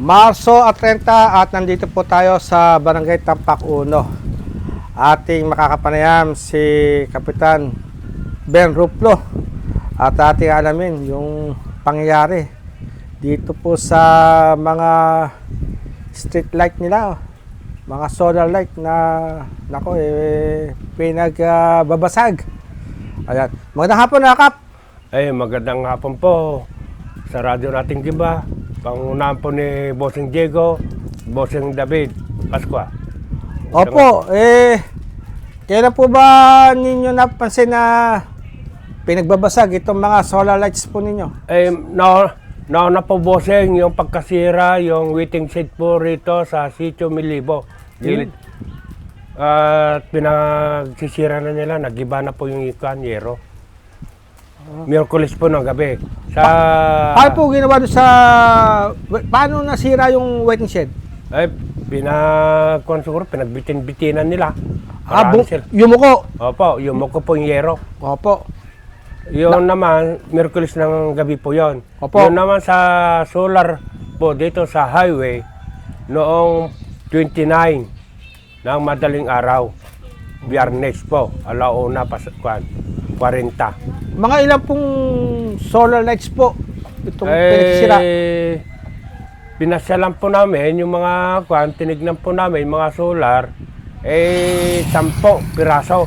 Marso at 30 at nandito po tayo sa Barangay Tampak 1. Ating makakapanayam si Kapitan Ben Ruplo at ating alamin yung pangyayari dito po sa mga street light nila mga solar light na nako eh pinagbabasag. Ayan. Magandang hapon na Kap. Ay, magandang hapon po sa radyo nating Giba. Pangunahan po ni Bossing Diego, Bossing David, Pasqua. Opo, eh, kailan po ba ninyo napansin na pinagbabasag itong mga solar lights po ninyo? Eh, na, nauna po Bossing yung pagkasira, yung waiting shed po rito sa sitio Milibo. Gilid. At pinagsisira na nila, nagiba na po yung ikan, yero. Miyerkules po ng gabi. Sa... Paano po ginawa doon sa... Paano nasira yung waiting shed? Ay, pinagkuhan siguro, pinagbitin-bitinan nila. Ah, bu- yumuko. Opo, yumuko po yung yero. Opo. Yun naman, Merkulis ng gabi po yon. Opo. Yun naman sa solar po dito sa highway noong 29 ng madaling araw. Biyernes po, alauna pa sa kwan, 40. Mga ilang pong solar lights po itong pinagsira? Eh, pinasyalan po namin yung mga kwan, tinignan po namin mga solar, eh, 10 piraso.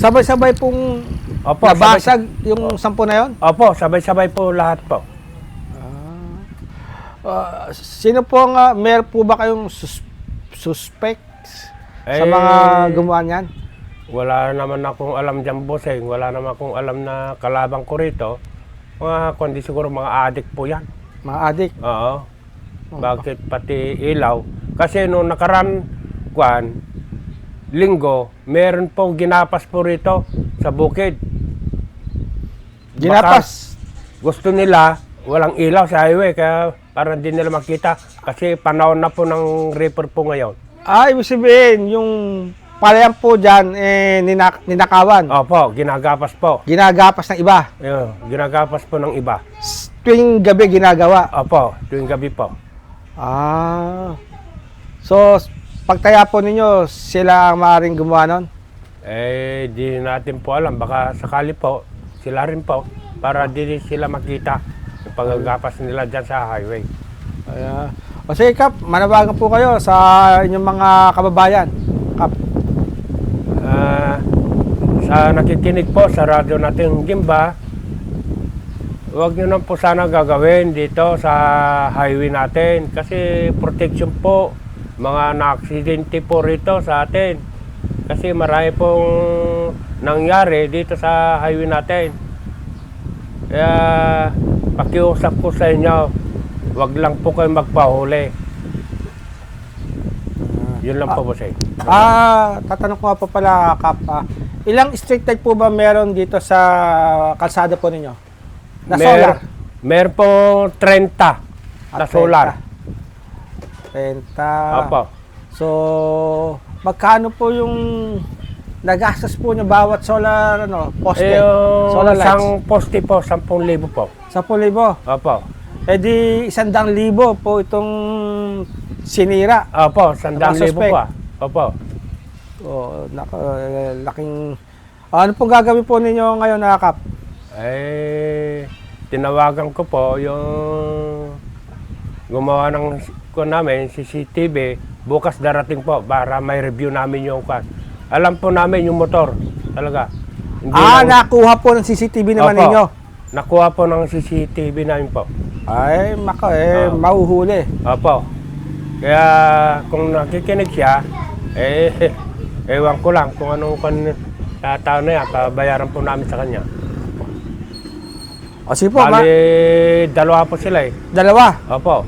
Sabay-sabay pong Opo, nabasag yung sampu na yon? Opo, sabay-sabay po lahat po. Ah, sino po ang, uh, meron po ba kayong sus- suspects sa Eh, mga gumawa niyan? Wala naman akong alam dyan, bossing. Wala naman akong alam na kalabang ko rito. Mga kundi siguro mga adik po yan. Mga adik. Oo. Bakit pati ilaw? Kasi nung nakaran, kwan, linggo, meron pong ginapas po rito sa bukid. Ginapas. Gusto nila, walang ilaw sa highway, kaya para hindi nila makita. Kasi panahon na po ng reaper po ngayon. Ah, ibig sabihin, yung palayan po dyan, eh, ninak- ninakawan. Opo, ginagapas po. Ginagapas ng iba. Ayun, ginagapas po ng iba. S- Tuwing gabi ginagawa. Opo, tuwing gabi po. Ah. So, s- pagtaya po ninyo, sila ang maaaring gumawa nun? Eh, di natin po alam. Baka sakali po, sila rin po, para di sila makita yung pagagapas nila dyan sa highway. Ayan. O sige, Kap, manawagan po kayo sa inyong mga kababayan. Kap. Sa nakikinig po sa radyo natin Gimba, huwag nyo nang po sana gagawin dito sa highway natin kasi protection po mga na-aksidente po rito sa atin. Kasi marami pong nangyari dito sa highway natin. Kaya pakiusap ko sa inyo, huwag lang po kayo magpahuli. Yun lang po, bossing. Ah, tatanong ko nga po pala, Kap. ah, ilang street light po ba meron dito sa kalsada po ninyo? Na solar? Meron po 30 na Ah, solar. 30. Opo. So, magkano po yung nagastos po nyo bawat solar ano, poste? Eh, solar lights? isang poste po, 10,000 po. 10,000. Opo. Eh di, isandang libo po itong sinira. Opo, 100,000 Nakasuspect. po. ah. Opo. Oh, naka, eh, laking... Ano pong gagawin po ninyo ngayon, nakakap? Eh, tinawagan ko po yung gumawa ng ko namin, CCTV, bukas darating po para may review namin yung kan. Alam po namin yung motor, talaga. Hindi Ah, lang- nakuha po ng CCTV naman Opo. ninyo. Nakuha po ng CCTV namin po. Ay, maka, eh, Ah. mahuhuli. Opo. Kaya kung nakikinig siya, eh, ewan ko lang kung anong kan sa tao na yan, pabayaran po namin sa kanya. O sige po, ma- Bali, dalawa po sila eh. dalawa. Opo.